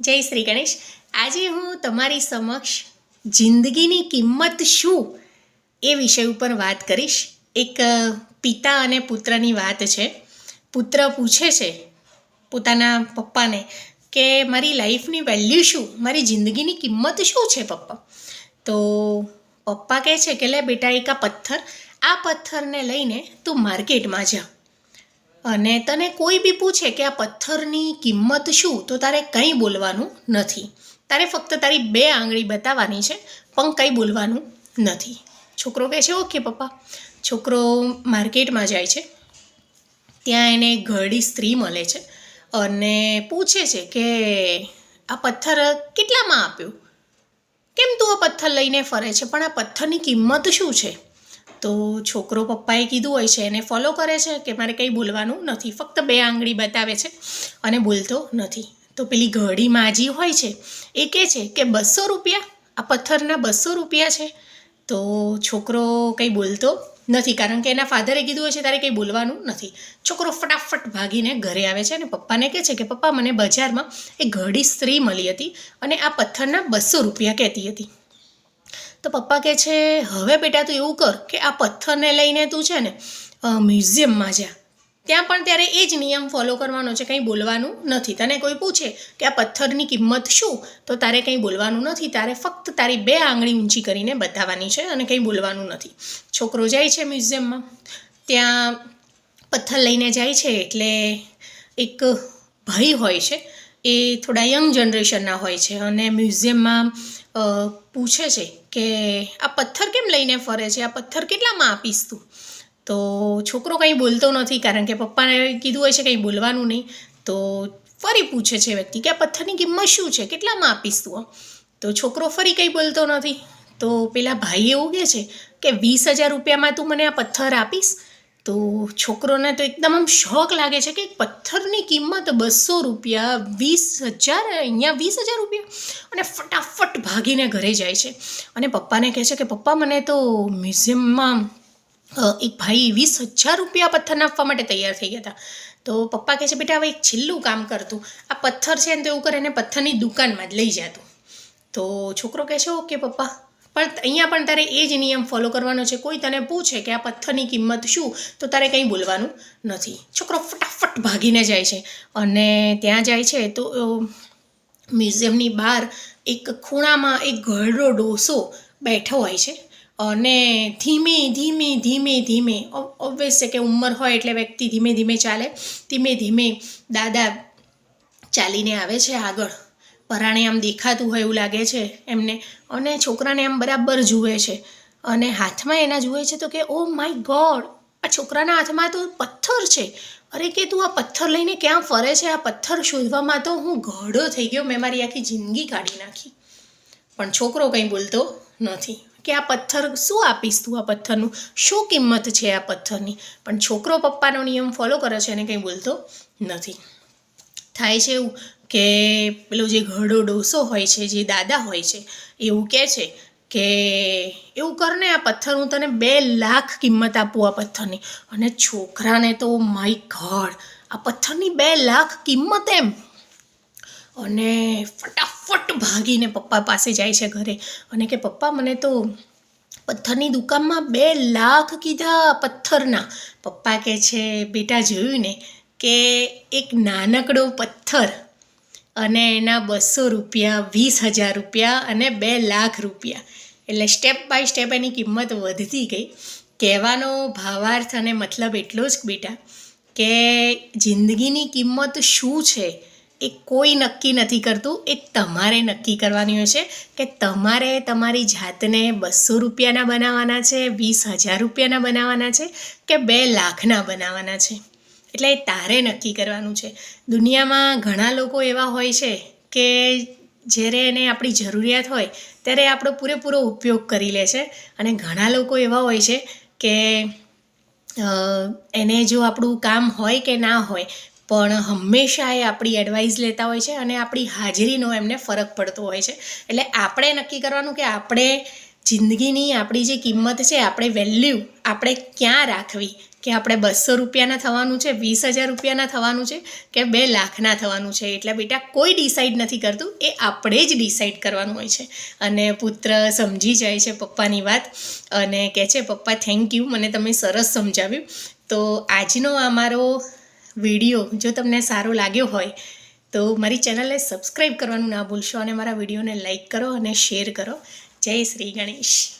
જય શ્રી ગણેશ. આજે હું તમારી સમક્ષ જિંદગીની કિંમત શું એ વિષય ઉપર વાત કરીશ. એક પિતા અને પુત્રની વાત છે. પુત્ર પૂછે છે પોતાના પપ્પાને કે મારી લાઈફની વેલ્યુ શું? મારી જિંદગીની કિંમત શું છે પપ્પા? તો પપ્પા કહે છે કે લે બેટા, એક આ પથ્થર. આ પથ્થરને લઈને તું માર્કેટમાં જા. અને તને કોઈ બી પૂછે કે આ પથ્થરની કિંમત શું, તો તારે કંઈ બોલવાનું નથી. તારે ફક્ત તારી બે આંગળી બતાવવાની છે, પણ કંઈ બોલવાનું નથી. છોકરો કહે છે, ઓકે, પપ્પા. છોકરો માર્કેટમાં જાય છે. ત્યાં એને ઘરડી સ્ત્રી મળે છે અને પૂછે છે કે, આ પથ્થર કેટલામાં આપ્યો? કેમ તું આ પથ્થર લઈને ફરે છે? પણ આ પથ્થરની કિંમત શું છે? તો છોકરો પપ્પાએ કીધું હોય છે, એને ફોલો કરે છે કે મારે કંઈ બોલવાનું નથી, ફક્ત બે આંગળી બતાવે છે અને બોલતો નથી. તો પેલી ઘડી માજી હોય છે, એ કહે છે કે બસો રૂપિયા, આ પથ્થરના બસો રૂપિયા છે. તો છોકરો કંઈ બોલતો નથી, કારણ કે એના ફાધરે કીધું હોય છે, તારે કંઈ બોલવાનું નથી. છોકરો ફટાફટ ભાગીને ઘરે આવે છે અને પપ્પાને કહે છે કે, પપ્પા, મને બજારમાં એક ઘડી સ્ત્રી મળી હતી અને આ પથ્થરના બસો રૂપિયા કહેતી હતી. તો પપ્પા કહે છે, હવે બેટા તું એવું કર કે આ પથ્થરને લઈને તું છે ને મ્યુઝિયમમાં જા. ત્યાં પણ ત્યારે એ જ નિયમ ફોલો કરવાનો છે, કંઈ બોલવાનું નથી. તને કોઈ પૂછે કે આ પથ્થરની કિંમત શું? તો તારે કંઈ બોલવાનું નથી. તારે ફક્ત તારી બે આંગળી ઊંચી કરીને બતાવવાની છે અને કંઈ બોલવાનું નથી. છોકરો જાય છે મ્યુઝિયમમાં. ત્યાં પથ્થર લઈને જાય છે એટલે એક ભાઈ હોય છે, એ થોડા યંગ જનરેશનના હોય છે અને મ્યુઝિયમમાં પૂછે છે કે આ પથ્થર કેમ લઈને ફરે છે? આ પથ્થર કેટલામાં આપીશ તું? તો છોકરો કંઈ બોલતો નથી કારણ કે પપ્પાને કીધું હોય છે કંઈ બોલવાનું નહીં. તો ફરી પૂછે છે વ્યક્તિ કે આ પથ્થરની કિંમત શું છે? કેટલામાં આપીશ તું? તો છોકરો ફરી કંઈ બોલતો નથી. તો પેલા ભાઈ એવું કહે છે કે વીસ હજાર રૂપિયામાં તું મને આ પથ્થર આપીશ? તો છોકરોને તો એકદમ આમ શોખ લાગે છે કે પથ્થરની કિંમત બસો રૂપિયા, વીસ હજાર, અહીંયા વીસ હજાર રૂપિયા અને ફટાફટ ભાગીને ઘરે જાય છે. અને પપ્પાને કહે છે કે, પપ્પા, મને તો મ્યુઝિયમમાં એક ભાઈ વીસ હજાર રૂપિયા પથ્થરને આપવા માટે તૈયાર થઈ ગયા હતા. તો પપ્પા કહે છે, બેટા, હવે એક છેલ્લું કામ કરતું આ પથ્થર છે ને તો એવું કરે, એને પથ્થરની દુકાનમાં જ લઈ જતું તો છોકરો કહે છે, ઓકે પપ્પા. પણ અહીંયા પણ તારે એ જ નિયમ ફોલો કરવાનો છે. કોઈ તને પૂછે કે આ પથ્થરની કિંમત શું, તો તારે કંઈ બોલવાનું નથી. છોકરો ફટાફટ ભાગીને જાય છે. અને ત્યાં જાય છે તો મ્યુઝિયમની બહાર એક ખૂણામાં એક ઘરડો ડોસો બેઠો હોય છે. અને ધીમે ધીમે ધીમે ધીમે ઓબ્વિયસ છે કે ઉંમર હોય એટલે વ્યક્તિ ધીમે ધીમે ચાલે. ધીમે ધીમે દાદા ચાલીને આવે છે આગળ. પરાણે આમ દેખાતું હોય એવું લાગે છે એમને. અને છોકરાને આમ બરાબર જુએ છે. અને હાથમાં એના જુએ છે તો કે ઓ માય ગોડ આ છોકરાના હાથમાં તો પથ્થર છે. અરે કે તું આ પથ્થર લઈને ક્યાં ફરે છે? આ પથ્થર શોધવામાં તો હું ઘડો થઈ ગયો. મેં મારી આખી જિંદગી કાઢી નાખી. પણ છોકરો કંઈ બોલતો નથી. કે આ પથ્થર શું આપીશ તું આ પથ્થરનું? શું કિંમત છે આ પથ્થરની? પણ છોકરો પપ્પાનો નિયમ ફોલો કરે છે અને કંઈ બોલતો નથી. થાય છે એવું. કે પેલો જે ઘડો ડોસો હોય છે, જે દાદા હોય છે, એવું કહે છે કે એવું કરને આ પથ્થર હું તને બે લાખ કિંમત આપું આ પથ્થરની. અને છોકરાને તો માય ઘર આ પથ્થરની બે લાખ કિંમત એમ. અને ફટાફટ ભાગીને પપ્પા પાસે જાય છે ઘરે. અને કે પપ્પા મને તો પથ્થરની દુકાનમાં બે લાખ કીધા પથ્થરના. પપ્પા કહે છે, બેટા જોયું ને કે એક નાનકડો પથ્થર અને એના બસો રૂપિયા, વીસ હજાર રૂપિયા અને બે લાખ રૂપિયા. એટલે સ્ટેપ બાય સ્ટેપ એની કિંમત વધતી ગઈ. કહેવાનો ભાવાર્થ અને મતલબ એટલો જ બેટા કે જિંદગીની કિંમત શું છે એ કોઈ નક્કી નથી કરતું. એ તમારે નક્કી કરવાની હોય છે કે તમારે તમારી જાતને બસો રૂપિયાના બનાવવાના છે, વીસ હજાર રૂપિયાના બનાવવાના છે કે બે લાખના બનાવવાના છે. એટલે તારે નક્કી કરવાનું છે. દુનિયામાં ઘણા લોકો એવા હોય છે કે જ્યારે એને આપણી જરૂરિયાત હોય ત્યારે આપણો પૂરેપૂરો ઉપયોગ કરી લે છે. અને ઘણા લોકો એવા હોય છે કે એને જો આપણું કામ હોય કે ના હોય, પણ હંમેશા એ આપણી એડવાઇસ લેતા હોય છે અને આપણી હાજરીનો એમને ફરક પડતો હોય છે. એટલે આપણે નક્કી કરવાનું કે આપણે જિંદગીની આપણી જે કિંમત છે, આપણે વેલ્યુ આપણે ક્યાં રાખવી? કે આપણે બસો રૂપિયાના થવાનું છે, વીસ હજાર રૂપિયાના થવાનું છે, કે બે લાખના થવાનું છે? એટલે બેટા, કોઈ ડિસાઈડ નથી કરતું. એ આપણે જ ડિસાઈડ કરવાનું હોય છે. અને પુત્ર સમજી જાય છે પપ્પાની વાત અને કહે છે, પપ્પા થેન્ક યુ મને તમે સરસ સમજાવ્યું. તો આજનો અમારો વીડિયો જો તમને સારો લાગ્યો હોય, તો મારી ચેનલને સબસ્ક્રાઈબ કરવાનું ના ભૂલશો અને મારા વિડીયોને લાઈક કરો અને શેર કરો. જય શ્રી ગણેશ.